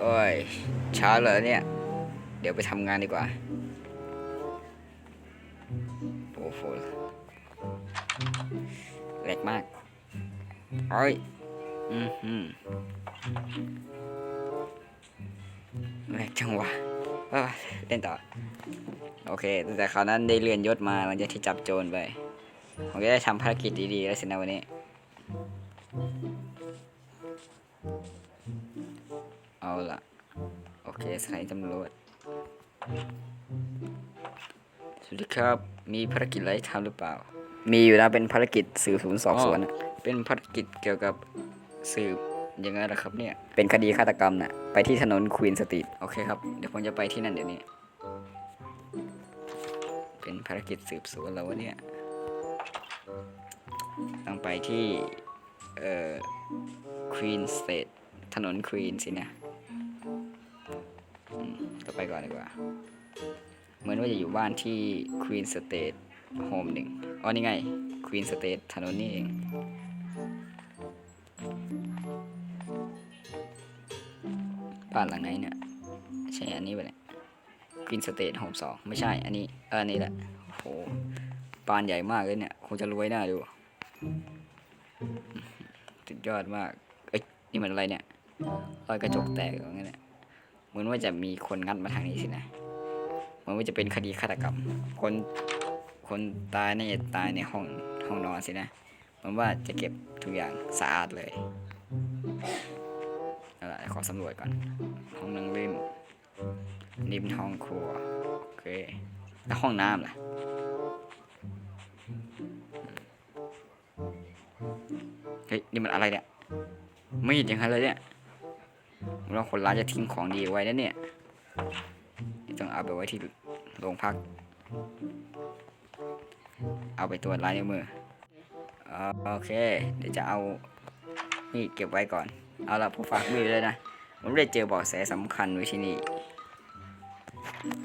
โอ้ยเช้าเลยเนี่ย เดี๋ยวไปทำงานดีกว่าโอ้โหแหลกมากโอ้ยอืมอืมแหลกจังวะเอ้ยเล่นต่อ โอเคตั้งแต่คราวนั้นได้เลื่อนยศมาหลังจากที่จับโจรไปผมก็ได้ทำภารกิจดีๆแล้วสินะวันนี้ เอาละโอเคสถานีตำรวจ สวัสดีครับ มีภารกิจอะไรให้ทำหรือเปล่า มีอยู่นะเป็นภารกิจสืบสวนสอบสวนน่ะเป็นภารกิจเกี่ยวกับสืบยังไงล่ะครับเนี่ย เป็นคดีฆาตกรรมน่ะ ไปที่ถนนควีนสตรีท โอเคครับ เดี๋ยวผมจะไปที่นั่นเดี๋ยวนี้ เป็นภารกิจสืบสวนแล้ววะเนี่ย ต้องไปที่ เอ่อควีนสเตทถนนควีนสินะ อืมก็ไปก่อนดีกว่า เหมือนว่าจะอยู่บ้านที่ควีนสเตทโฮมหนึ่งอ๋อนี่ไงควีนสเตทถนนนี่เอง บ้านหลังไหนเนี่ย ใช่อันนี้ไปะเนี่ยควีนสเตทโฮมสองไม่ใช่ อันนี้ เอออันนี้แหละ โอ้โหบ้านใหญ่มากเลยเนี่ย คงจะรวยน่าดูสุดยอดมาก เอ้ย นี่มันอะไรเนี่ย รอยกระจกแตกอย่างเงี้ย เหมือนว่าจะมีคนงัดมาทางนี้สินะเหมือนว่าจะเป็นคดีฆาตกรรม คนคนตายน่าจะตายในห้องห้องนอนสินะเหมือนว่าจะเก็บทุกอย่างสะอาดเลยเอาละไรขอสำรวจก่อน ห้องนั่งเล่นริมห้องครัวโอเคแล้วห้องน้ำล่ะเฮ้ยนี่มันอะไรเนี่ยมีดอย่างไรเลยเนี่ย ผมว่าคนร้ายจะทิ้งของดีไว้นะเนี่ยต้องเอาไปไว้ที่โรงพัก เอาไปตรวจลายนิ้วมือโอเค เดี๋ยวจะเอามีดเก็บไว้ก่อน เอาละผมฝากมีดเลยนะ ผมได้เจอเบาะแสสำคัญไว้ที่นี่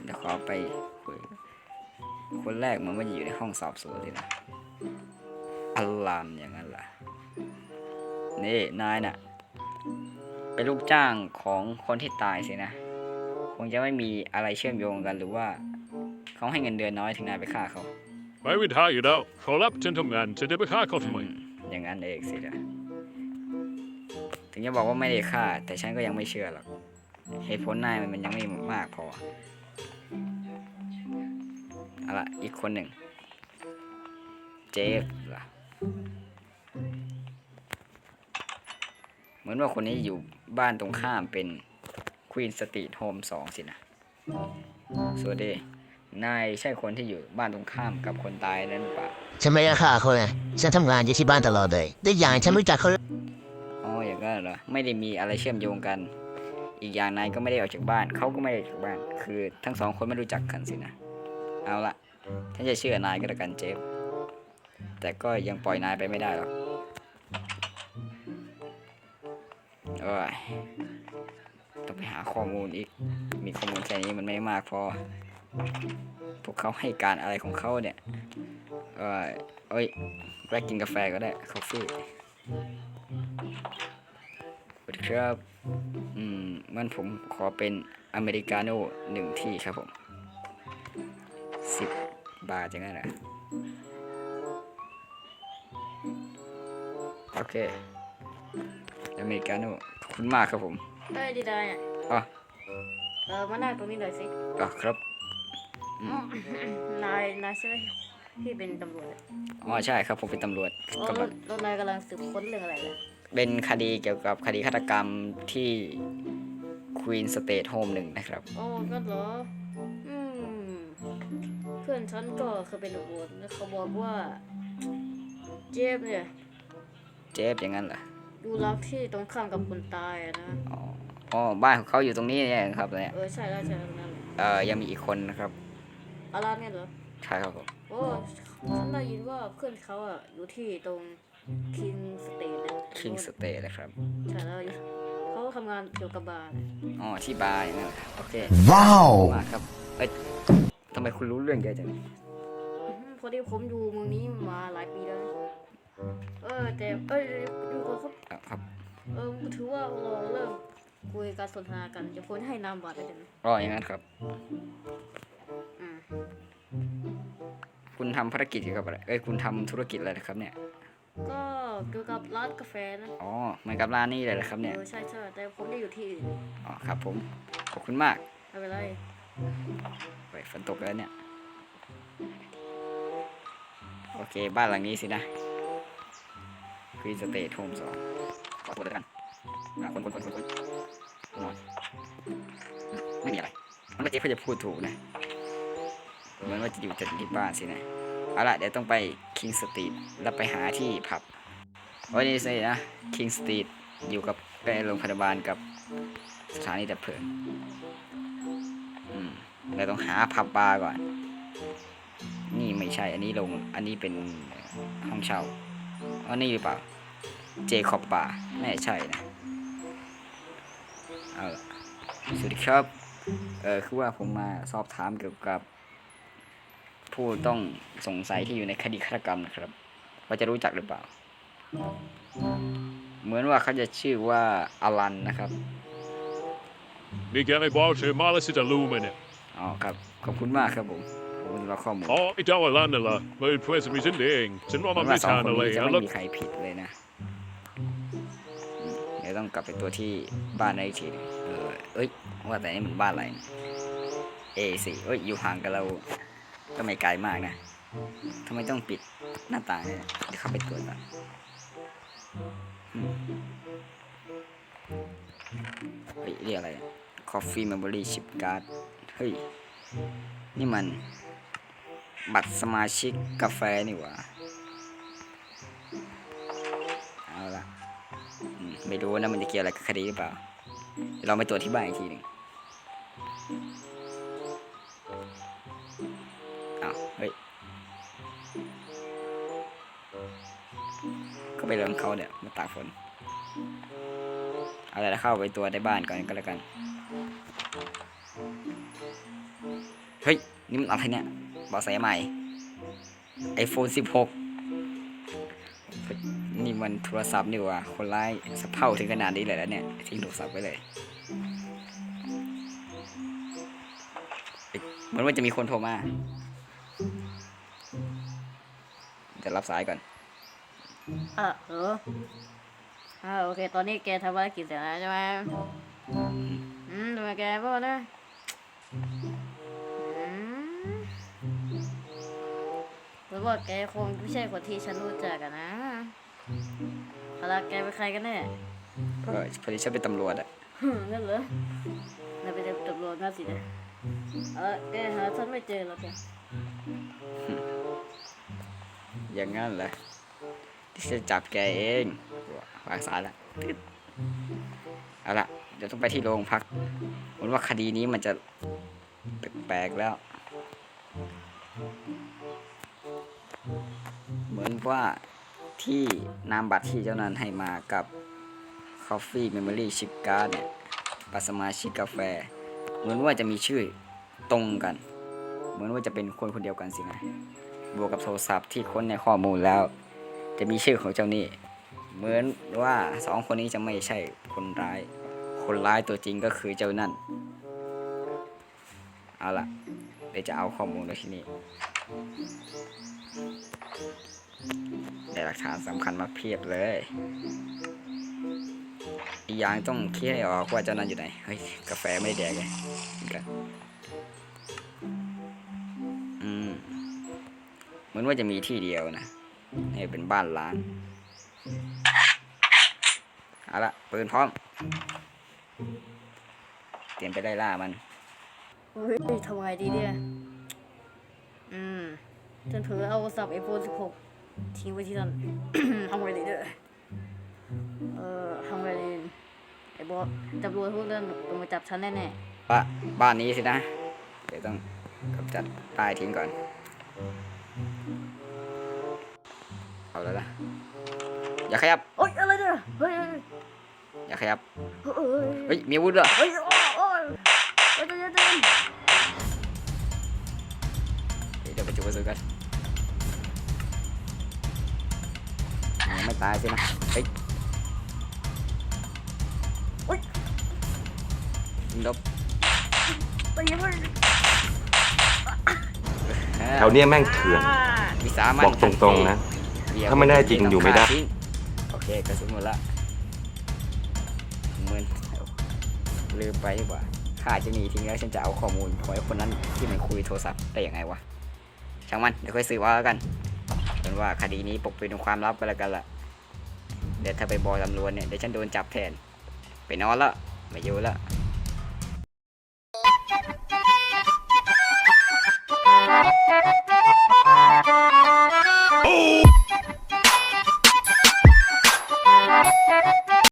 เดี๋ยวขอไปคุยคนแรกมันว่าจะอยู่ในห้องสอบสวนเลยนะอลามอย่างนั้นล่ะ นี่ นายน่ะ เป็นลูกจ้างของคนที่ตายสินะ คงจะไม่มีอะไรเชื่อมโยงกันหรือว่า เขาให้เงินเดือนน้อยถึงนายไปฆ่าเขา ไม่มีทางอยู่แล้วเขารับฉันทำงานจะได้ไปฆ่าเขาทำไมอืมอย่างนั้นเองสินะถึงจะบอกว่าไม่ได้ฆ่า แต่ฉันก็ยังไม่เชื่อหรอกเหตุผลนายมันยังไม่มากพอเอาละอีกคนหนึ่งเจฟล่ะ เหมือนว่าคนนี้อยู่บ้านตรงข้ามเป็นควีนสตรีทโฮมสองสินะสวัสดี นายใช่คนที่อยู่บ้านตรงข้ามกับคนตายนั้นหรือเปล่าฉันไม่ได้ฆ่าเขานะฉันทำงานอยู่ที่บ้านตลอดเลยได้อย่างฉันไม่รู้จักเขาอ๋ออย่างนั้นเหรอไม่ได้มีอะไรเชื่อมโยงกัน อีกอย่างนายก็ไม่ได้ออกจากบ้านเขาก็ไม่ได้ออกจากบ้าน คือทั้งสองคนไม่รู้จักกันสินะเอาละฉันจะเชื่อนายก็แล้วกันเจฟแต่ก็ยังปล่อยนายไปไม่ได้หรอก โอ้ยต้องไปหาข้อมูลอีก มีข้อมูลแค่นี้มันไม่มากพอ พวกเขาให้การอะไรของเขาเนี่ยเอ้ยเอ้ยแวะกินกาแฟก็ได้คอฟฟี่สวัสดีครับอืมมันผมขอเป็นอเมริกาโน่หนึ่งที่ครับผมสิบบาทอย่างนั้นนะโอเค อเมริกาโน่ขอบคุณมากครับผมเอ้ยดีได้เนี่ยอ๋อเออมานั่งตรงนี้หน่อยสิอ๋อครับนายนายใช่ไหมที่เป็นตำรวจอะอ๋อใช่ครับผมเป็นตำรวจอ๋อกำแล้ลัวงแล้วนายกำลังสืบค้นเรื่องอะไรล่ะเป็นคดีเกี่ยวกับคดีฆาตกรรมที่ควีนสเตทโฮมหนึ่งนะครับอ๋อก็เหรออืมเพื่อนฉันก็เคยเป็นตำรวจแล้วเขาบอกว่า เจฟเนี่ย เจฟอย่างนั้นเหรอ ดูรักที่ตรงข้ามกับคนตายอะนะอ๋ออ๋อบ้านของเขาอยู่ตรงนี้เนี่ยครับเนี่ยเออใช่แล้วใช่แล้วนั่นแหละเอ่อยังมีอีกคนนะครับอาราเนี่ยเหรอใช่ครับผมโอ้ฉันได้ยินว่าเพื่อนเขาอะอยู่ที่ตรงคิงสเตทคิงสเตทนะครับใช่แล้วเขาทำงานเกี่ยวกับบาร์นะอ๋อที่บาร์อย่างนั้นเหรอครับโอเคว้าวมาครับเอ้ยทำไมคุณรู้เรื่องเยอะจัง อื้อหือพอดีผมอยู่เมืองนี้มาหลายปีแล้วนะ เออแต่เอ้ยดูก่อนครับอะครับเออถือว่าเราเริ่มคคุยการสนทนากันเดี๋ยวผมจะให้นามบัตรเลยนะอ๋ออย่างนั้นครับอืมคุณทำภารกิจเกี่ยวกับอะไรเอ้ยคุณทำธุรกิจอะไรนะครับเนี่ย ก็เกี่ยวกับร้านกาแฟนะอ๋อเหมือนกับร้านนี้เลยนะครับเนี่ย เออใช่ใช่แต่ผมได้อยู่ที่อื่นอ๋อครับผม ขอบคุณมากไม่เป็นไรเฮ้ยฝนตกแล้วเนี่ย โอเค บ้านหลังนี้สินะ ควีสเตทโฮมสองขอตัวแล้วกันคนคนคนคนคนนอนไม่มีอะไร มันไม่เพื่อจะพูดถูกนะเหมือนว่าจะอยู่จะอยู่ที่บ้านสินะ เอาละเดี๋ยวต้องไปคิงสตรีทแล้วไปหาที่ผับโอ้ยนี่สินะคิงสตรีทอยู่กับใกล้โรงพยาบาลกับสถานีดับเพลิงอืมเราต้องหาผับบาร์ก่อน นี่ไม่ใช่ อันนี้ลง อันนี้เป็นห้องเช่าอันนี้หรือเปล่า เจคอบบาร์ไม่ใช่นะเอาละสวัสดีครับเออคือว่าผมมาสอบถามเกี่ยวกับ ผู้ต้องสงสัยที่อยู่ในคดีฆาตกรรมนะครับว่าจะรู้จักหรือเปล่า เหมือนว่าเขาจะชื่อว่าอลันนะครับนี่แกไม่บอกใช่ไหมล่ะสิจะรู้ไหมเนี่ยอ๋อครับ ขอบคุณมากครับผมผมจะรอข้อมูลอ๋อไอ้เจ้าอะไรนั่นล่ะมันเป็นเพื่อนสมิธฉันเองฉันว่าผมันมไม่ว่าสองทานคนอะไรนี้จะแล้วไม่มีใครผิดเลยนะอืมเดี๋ยว ต้องกลับไปตัวที่บ้านได้อีกทีหนึ่งเออเอ้ยว่าแต่นี่มันบ้านอะไรเอสี่เอ้ยอยู่ห่างกับเราก็ไม่ไกลมากนะทำไมต้องปิดหน้าต่างเนี่ยเดี๋ยวเข้าไปตรวจก่อนอเฮ้ยเรียกอะไร Coffee Memory Chip Card เฮ้ย นี่มัน บัตรสมาชิกกาแฟนี่หว่า ไม่รู้นะมันจะเกี่ยวอะไรกับคดีหรือเปล่าเราไปตรวจที่บ้านอีกทีหนึ่งอ้าวเฮ้ยก็ไปเรื่องเขาเนี่ยมาตากฝนเอาละไรเข้าไปตัวจในบ้านก่อนก็แล้วกันเฮ้ยนี่มันอะไรเนี่ยบอกแสใหม่ iPhone 16 นี่มันโทรศัพท์นี่ว่าคนร้ายสะเพร่าถึงขนาดนี้เลยแล้วเนี่ยทิ้งโทรศัพท์ไว้เลยเหมือนว่าจะมีคนโทรมา จะรับสายก่อนอะเอออ่าโอเค ตอนนี้แกทำภารกิจเสร็จแล้วใช่ไหมอืมทำไมแกพูดนะอืมเพราะว่าแกคงไม่ใช่คนที่ฉันรู้จักนะ เอาละแกเป็นใครกันแน่ก็พอดีฉันเป็นตำรวจอะฮึ่มนั่นเหรอน่าเป็นตำรวจน่าสินะเออแกหาฉันไม่เจอหรอกแกอย่างงั้นเหรอที่จะจับแกเองวางสายละตึ๊ดเอาละเดี๋ยวต้องไปที่โรงพักเหมือนว่าคดีนี้มันจะแปลกๆแล้ว เหมือนว่า ที่นามบัตรที่เจ้านั้นให้มากับ Coffee Memory Chip Card เนี่ยบัสมาชิกกาแฟ เหมือนว่าจะมีชื่อตรงกัน เหมือนว่าจะเป็นคนคนเดียวกันสินะ บวกกับโทรศัพท์ที่ค้นในข้อมูลแล้ว จะมีชื่อของเจ้านี่เหมือนว่าสองคนนี้จะไม่ใช่คนร้าย คนร้ายตัวจริงก็คือเจ้านั่น เอาล่ะเดี๋ยวจะเอาข้อมูลไว้ที่นี่ ได้หลักฐานสำคัญมาเพียบเลย อีกอย่างต้องเคลียร์ให้ออกว่าเจ้านั้นอยู่ไหน เฮ้ย กาแฟไม่ได้แดกไงนี่กันอืมเหมือนว่าจะมีที่เดียวนะนี่เป็นบ้านล้างเอาละปืนพร้อม เตรียมไปไล่ล่ามันเฮ้ยทำไงดีเนี่ย อืมฉันเผลอเอาโทรศัพท์ไอโฟน16 ทิ้งไว้ที่นั่นทำไงดีเนี่ยเออทำไงดีไอ้บอสตำรวจพวกนั้นต้องมาจับฉันแน่ว่าบ้านนี้สินะ เดี๋ยวต้องกำจัดป้ายทิ้งก่อน เอาแล้วนะอย่าขยับๆโอ๊ยอะไรเนี่ยเฮ้ยอย่าขยับเฮ้ยเฮ้ยมีอาวุธด้วยเฮ้ยโอ้ยโอ้ยเฮ้ยเดี๋ยวเดี๋ยวเดี๋ยวเดี๋ยวไปจุดกระสุนกัน ไม่ตายสินะเฮ้ยลบตีมันแถวเนี้ยแม่งเถื่อน วิสามันบอกตรงๆนะเดี๋ยวถ้าไม่ได้จริงอยู่ไม่ได้ทิ้งโอเคกระสุนหมดละเหมือนลืมไปดีกว่าข้าจะหนีทิ้งแล้วฉันจะเอาข้อมูลของไอ้คนนั้นที่มันคุยโทรศัพท์ได้ยังไงวะช่างมันเดี๋ยวค่อยสืบเอาแล้วกันเป็นว่าคดีนี้ปกปิดเป็นความลับไปแล้วกันละ เดี๋ยวถ้าไปบอกตำรวจเนี่ยเดี๋ยวฉันโดนจับแทนไปนอนละไม่อยู่ละ